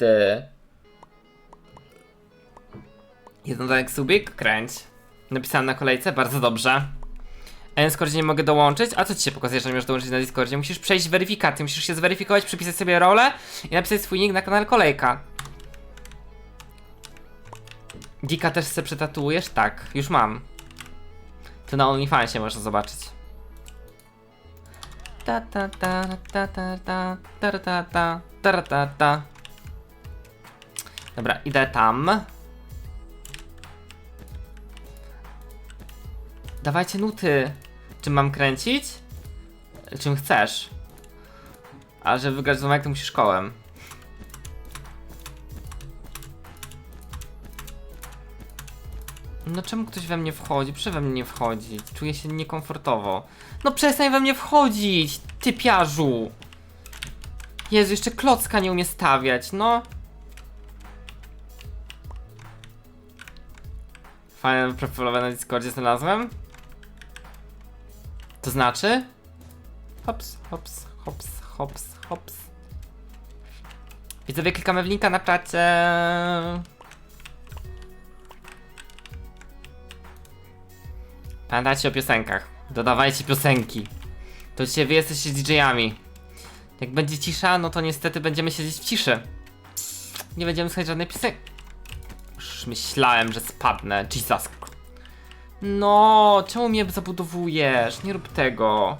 Ty. Jeden dodatek subik? Kręć. Napisałem na kolejce, bardzo dobrze. Na Discordzie nie mogę dołączyć? A co ci się pokazuje, że nie dołączyć na Discordzie? Musisz przejść weryfikację, musisz się zweryfikować, przypisać sobie rolę i napisać swój nick na kanale kolejka. Dika też se przetatuujesz? Tak, już mam. To na OnlyFansie można zobaczyć. Ta ta ta ta ta ta ta ta ta ta ta ta Dobra, idę tam. Dawajcie nuty. Czym mam kręcić? Czym chcesz? A żeby wygrać z domek, to musisz kołem. No czemu ktoś we mnie wchodzi? Proszę we mnie nie wchodzić. Czuję się niekomfortowo. No przestań we mnie wchodzić, typiarzu! Jezu, jeszcze klocka nie umie stawiać, no. Fajne profilowe na Discordzie znalazłem. To znaczy? Hops, hops, hops, hops, hops. Widzowie, klikamy w linka na czacie. Pamiętajcie o piosenkach. Dodawajcie piosenki. To dzisiaj wy jesteście DJ-ami. Jak będzie cisza, no to niestety będziemy siedzieć w ciszy. Nie będziemy słuchać żadnej piosenki. Już myślałem, że spadnę. Jesus. No, czemu mnie zabudowujesz? Nie rób tego.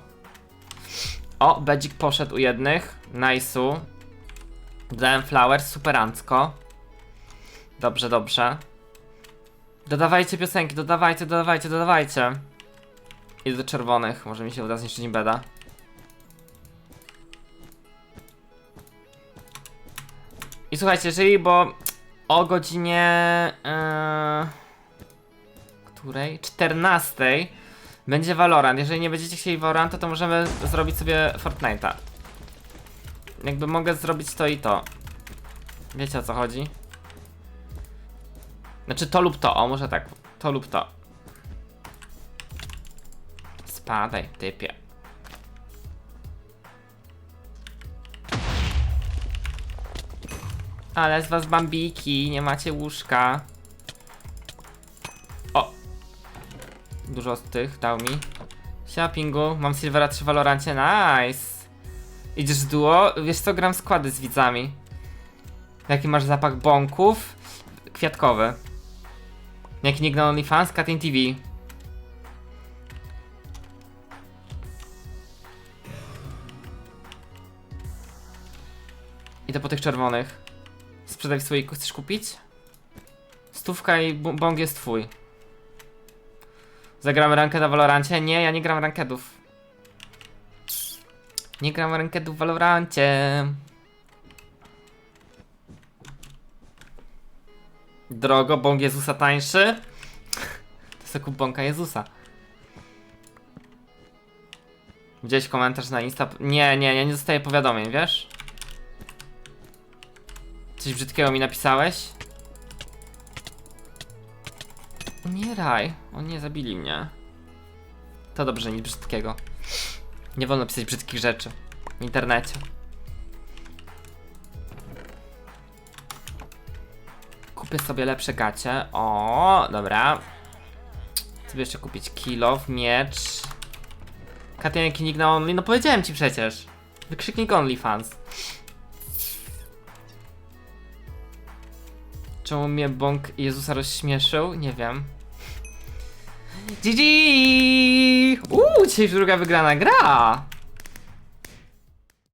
O, Bedzik poszedł u jednych. Nice'u. Dałem flowers, superancko. Dobrze, dobrze. Dodawajcie piosenki, dodawajcie, dodawajcie, dodawajcie. Idę do czerwonych, może mi się uda zniszczyć beda. I słuchajcie, jeżeli, bo o godzinie. Yy, której? 14 będzie Valorant. Jeżeli nie będziecie chcieli Valoranta, to możemy zrobić sobie Fortnite'a. Jakby mogę zrobić to i to. Wiecie o co chodzi? Znaczy to lub to, o może tak. To lub to. Spadaj, typie. Ale z was bambiki, nie macie łóżka. O! Dużo z tych dał mi. Siema Pingu, mam Silvera 3 w Valorancie, nice! Idziesz w duo? Wiesz co, gram składy z widzami. Jaki masz zapach bąków? Kwiatkowy. Jaki nick na OnlyFans? Katin TV. Idę po tych czerwonych. Sprzedaj w chcesz kupić? Stówka i bong jest twój. Zagramy rankę na Valorancie? Nie, ja nie gram rankedów. Nie gram rankedów w Valorancie. Drogo, bąk Jezusa tańszy? To jest kup bąka Jezusa. Widziałeś komentarz na Insta? Nie, nie, ja nie dostaję powiadomień, wiesz? Coś brzydkiego mi napisałeś? Umieraj. O nie, zabili mnie. To dobrze, nic brzydkiego. Nie wolno pisać brzydkich rzeczy w internecie. Kupię sobie lepsze gacie. O, dobra. Chcę jeszcze kupić kilow, miecz. Katyniak nick na only. No powiedziałem ci przecież. Wykrzyknik OnlyFans. Czemu mnie bąk Jezusa rozśmieszył? Nie wiem. GG! Uuu, dzisiaj już druga wygrana gra!